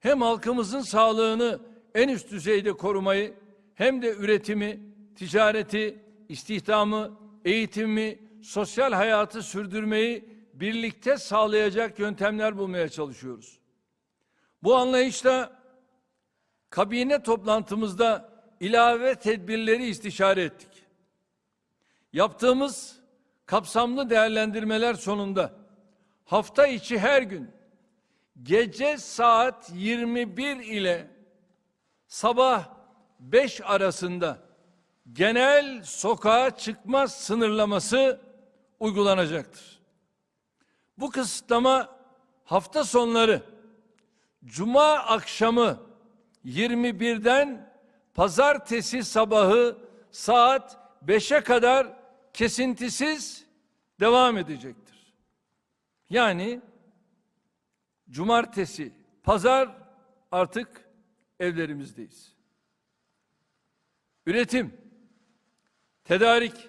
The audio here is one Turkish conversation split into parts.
hem halkımızın sağlığını en üst düzeyde korumayı hem de üretimi, ticareti, istihdamı, eğitimi, sosyal hayatı sürdürmeyi birlikte sağlayacak yöntemler bulmaya çalışıyoruz. Bu anlayışla kabine toplantımızda ilave tedbirleri istişare ettik. Yaptığımız kapsamlı değerlendirmeler sonunda hafta içi her gün gece saat 21 ile sabah 5 arasında genel sokağa çıkma sınırlaması uygulanacaktır. Bu kısıtlama hafta sonları cuma akşamı 21'den pazartesi sabahı saat 5'e kadar kesintisiz devam edecektir. Yani cumartesi, pazar artık evlerimizdeyiz. Üretim, tedarik,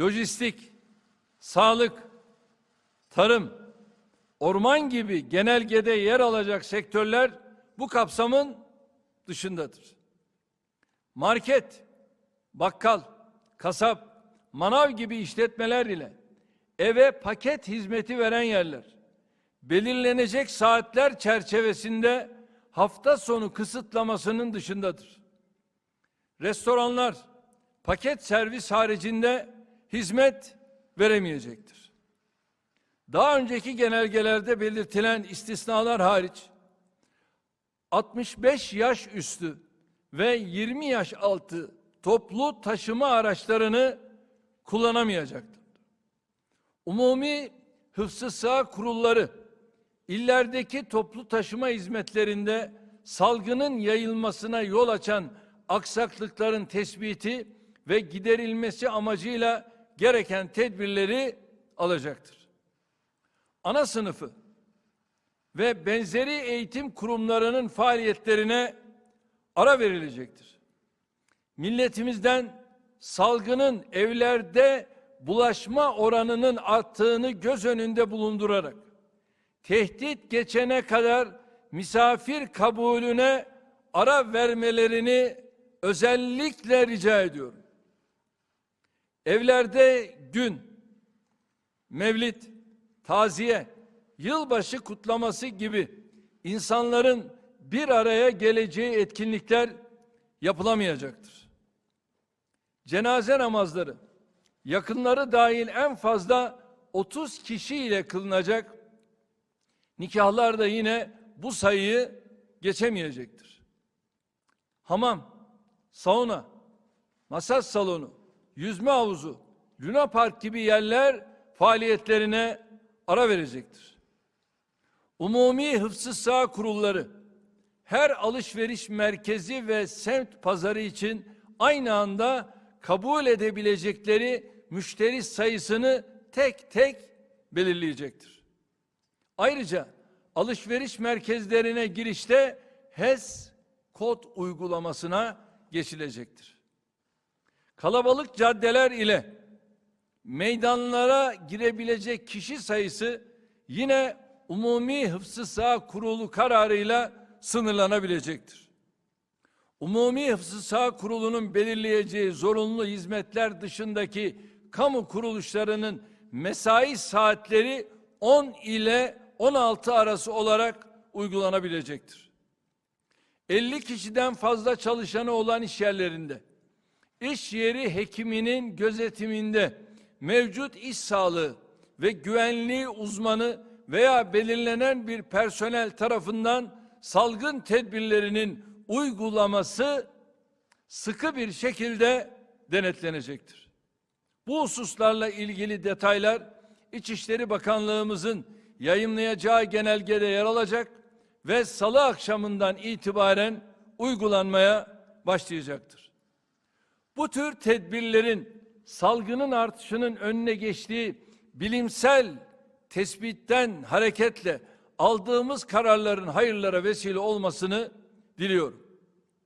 lojistik, sağlık, tarım, orman gibi genelgede yer alacak sektörler bu kapsamın dışındadır. Market, bakkal, kasap, manav gibi işletmeler ile eve paket hizmeti veren yerler belirlenecek saatler çerçevesinde hafta sonu kısıtlamasının dışındadır. Restoranlar paket servis haricinde hizmet veremeyecektir. Daha önceki genelgelerde belirtilen istisnalar hariç 65 yaş üstü ve 20 yaş altı toplu taşıma araçlarını kullanamayacaktır. Umumi hıfzı sağ kurulları illerdeki toplu taşıma hizmetlerinde salgının yayılmasına yol açan aksaklıkların tespiti ve giderilmesi amacıyla gereken tedbirleri alacaktır. Ana sınıfı ve benzeri eğitim kurumlarının faaliyetlerine ara verilecektir. Milletimizden salgının evlerde bulaşma oranının arttığını göz önünde bulundurarak tehdit geçene kadar misafir kabulüne ara vermelerini özellikle rica ediyorum. Evlerde gün, mevlid, taziye, yılbaşı kutlaması gibi insanların bir araya geleceği etkinlikler yapılamayacaktır. Cenaze namazları yakınları dahil en fazla 30 kişi ile kılınacak. Nikahlar da yine bu sayıyı geçemeyecektir. Hamam, sauna, masaj salonu, yüzme havuzu, Luna Park gibi yerler faaliyetlerine ara verecektir. Umumi hıfzı sağ kurulları her alışveriş merkezi ve semt pazarı için aynı anda kabul edebilecekleri müşteri sayısını tek tek belirleyecektir. Ayrıca alışveriş merkezlerine girişte HES kod uygulamasına geçilecektir. Kalabalık caddeler ile meydanlara girebilecek kişi sayısı yine Umumi Hıfzı Sağ Kurulu kararıyla sınırlanabilecektir. Umumi Hıfzı Sağ Kurulu'nun belirleyeceği zorunlu hizmetler dışındaki kamu kuruluşlarının mesai saatleri 10 ile 16 arası olarak uygulanabilecektir. 50 kişiden fazla çalışanı olan iş yerlerinde iş yeri hekiminin gözetiminde mevcut iş sağlığı ve güvenliği uzmanı veya belirlenen bir personel tarafından salgın tedbirlerinin uygulaması sıkı bir şekilde denetlenecektir. Bu hususlarla ilgili detaylar İçişleri Bakanlığımızın yayımlayacağı genelgede yer alacak ve salı akşamından itibaren uygulanmaya başlayacaktır. Bu tür tedbirlerin salgının artışının önüne geçtiği bilimsel tespitten hareketle aldığımız kararların hayırlara vesile olmasını diliyorum.